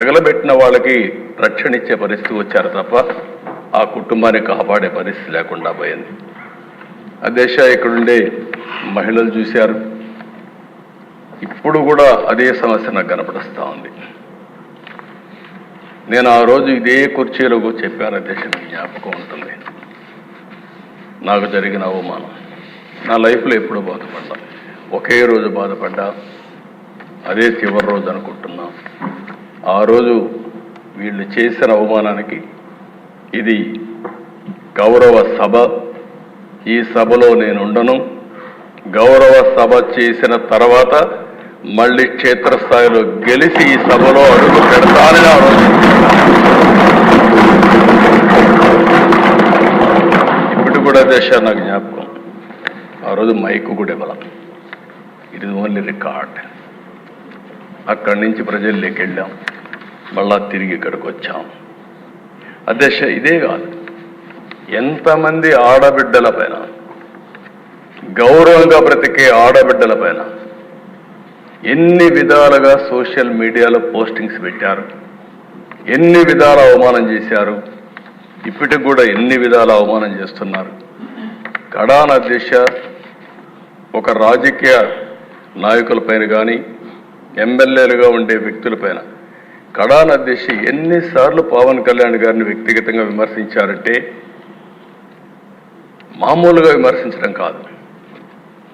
తగలబెట్టిన వాళ్ళకి రక్షణ ఇచ్చే పరిస్థితి వచ్చారు తప్ప ఆ కుటుంబాన్ని కాపాడే పరిస్థితి లేకుండా పోయింది. అదేశ ఇక్కడుండే మహిళలు చూశారు. ఇప్పుడు కూడా అదే సమస్య నాకు కనపడుస్తూ ఉంది. నేను ఆ రోజు ఇదే కుర్చీలో చెప్పాను అధ్యక్ష జ్ఞాపకం ఉంటుంది. నాకు జరిగిన అవమానం. నా లైఫ్లో ఎప్పుడు బాధపడ్డా. ఒకే రోజు బాధపడ్డా. అదే చివరి రోజు అనుకుంటున్నాను ఆ రోజు వీళ్ళు చేసిన అవమానానికి ఇది గౌరవ సభ. ఈ సభలో నేను ఉండను గౌరవ సభ చేసిన తర్వాత మళ్ళీ క్షేత్రస్థాయిలో గెలిచి ఈ సభలో అడుగు పెడతానని ఆ రోజు. ఇప్పుడు కూడా దేశ నాకు జ్ఞాపకం. ఆ రోజు మైక్ కూడా ఇవ్వాల ఇట్ ఇస్ ఓన్లీ రికార్డ్ అక్కడి నుంచి ప్రజల్లోకి వెళ్ళాం. మళ్ళా తిరిగి ఇక్కడికి వచ్చాం. అధ్యక్ష ఇదే కాదు. ఎంతమంది ఆడబిడ్డల పైన గౌరవంగా బ్రతికే ఆడబిడ్డల పైన ఎన్ని విధాలుగా సోషల్ మీడియాలో పోస్టింగ్స్ పెట్టారు ఎన్ని విధాల అవమానం చేశారు ఇప్పటికి కూడా ఎన్ని విధాల అవమానం చేస్తున్నారు. కడాన అధ్యక్ష ఒక రాజకీయ నాయకులపైన కానీ ఎమ్మెల్యేలుగా ఉండే వ్యక్తులపైన కడాన అధ్యక్ష ఎన్నిసార్లు పవన్ కళ్యాణ్ గారిని వ్యక్తిగతంగా విమర్శించారంటే మామూలుగా విమర్శించడం కాదు.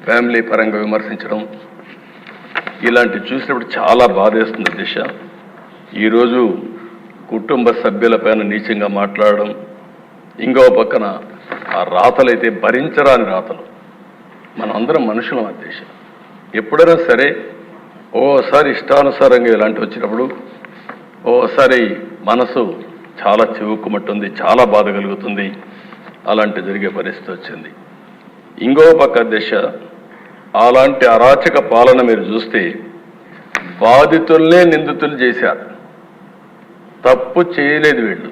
ఫ్యామిలీ పరంగా విమర్శించడం. ఇలాంటి చూసినప్పుడు చాలా బాధేస్తుంది దిశ. ఈరోజు కుటుంబ సభ్యులపైన నీచంగా మాట్లాడడం ఇంకో పక్కన ఆ రాతలైతే భరించరాని రాతలు. మనందరం మనుషులం ఆ దేశం? ఎప్పుడైనా సరే ఓసారి ఇష్టానుసారంగా ఇలాంటి వచ్చినప్పుడు ఓసారి మనసు చాలా చివుక్కుమట్టుంది చాలా బాధ కలుగుతుంది. అలాంటి జరిగే పరిస్థితి వచ్చింది. ఇంకో పక్క దిశ అలాంటి అరాచక పాలన మీరు చూస్తే బాధితుల్నే నిందితులు చేశారు. తప్పు చేయలేదు వీళ్ళు.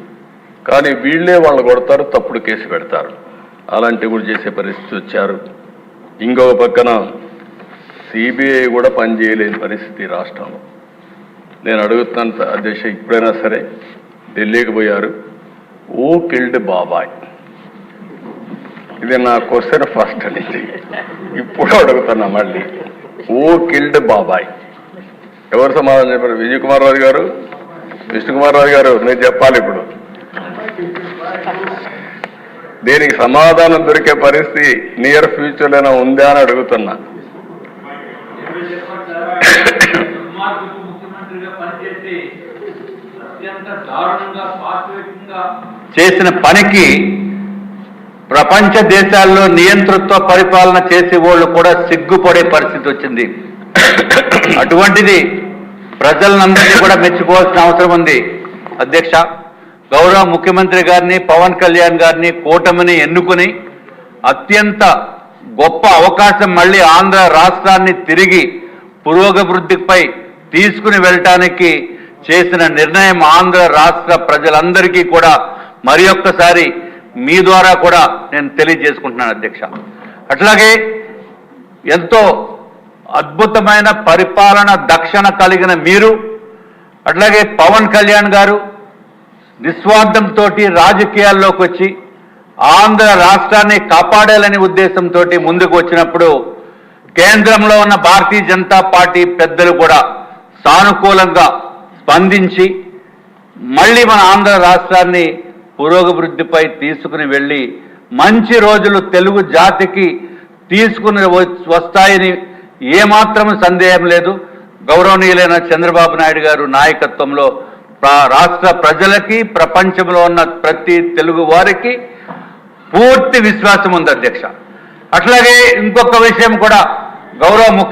కానీ వీళ్ళే వాళ్ళు కొడతారు తప్పుడు కేసు పెడతారు. అలాంటివి కూడా చేసే పరిస్థితి వచ్చారు. ఇంకొక పక్కన సిబిఐ కూడా పనిచేయలేని పరిస్థితి రాష్ట్రంలో. నేను అడుగుతున్నాను అధ్యక్ష ఇప్పుడైనా సరే ఢిల్లీకి పోయారు. ఓ కిల్డ్ బాబాయ్ ఇది నా క్వశ్చన్ ఫస్ట్ నుంచి ఇప్పుడు అడుగుతున్నా మళ్ళీ. ఓ కిల్డ్ బాబాయ్ ఎవరు సమాధానం చెప్పారు? విజయ్ కుమార్ రాజు గారు? విష్ణు కుమార్ రాజు గారు నేను చెప్పాలి ఇప్పుడు. దీనికి సమాధానం దొరికే పరిస్థితి నియర్ ఫ్యూచర్లో ఉందా అని అడుగుతున్నా. పనిచేసి అత్యంత దారుణంగా పాశవికంగా చేసిన పనికి ప్రపంచ దేశాల్లో నియంతృత్వ పరిపాలన చేసే వాళ్ళు కూడా సిగ్గుపడే పరిస్థితి వచ్చింది. అటువంటిది ప్రజలందరినీ కూడా మెచ్చుకోవాల్సిన అవసరం ఉంది. అధ్యక్ష గౌరవ ముఖ్యమంత్రి గారిని పవన్ కళ్యాణ్ గారిని కూటమిని ఎన్నుకుని అత్యంత గొప్ప అవకాశం మళ్ళీ ఆంధ్ర రాష్ట్రాన్ని తిరిగి పురోగభివృద్ధిపై తీసుకుని వెళ్ళటానికి చేసిన నిర్ణయం ఆంధ్ర రాష్ట్ర ప్రజలందరికీ కూడా మరి ఒక్కసారి మీ ద్వారా కూడా నేను తెలియజేసుకుంటున్నాను అధ్యక్ష. అట్లాగే ఎంతో అద్భుతమైన పరిపాలన దక్షణ కలిగిన మీరు అట్లాగే పవన్ కళ్యాణ్ గారు నిస్వార్థంతో రాజకీయాల్లోకి వచ్చి ఆంధ్ర రాష్ట్రాన్ని కాపాడాలనే ఉద్దేశంతో ముందుకు వచ్చినప్పుడు కేంద్రంలో ఉన్న భారతీయ జనతా పార్టీ పెద్దలు కూడా సానుకూలంగా స్పందించి మళ్ళీ మన ఆంధ్ర రాష్ట్రాన్ని పురోగభివృద్ధిపై తీసుకుని వెళ్ళి మంచి రోజులు తెలుగు జాతికి తీసుకుని వస్తాయని ఏమాత్రం సందేహం లేదు. గౌరవనీయులైన చంద్రబాబు నాయుడు గారు నాయకత్వంలో రాష్ట్ర ప్రజలకి ప్రపంచంలో ఉన్న ప్రతి తెలుగు వారికి పూర్తి విశ్వాసం ఉంది అధ్యక్ష. అట్లాగే ఇంకొక విషయం కూడా గౌరవ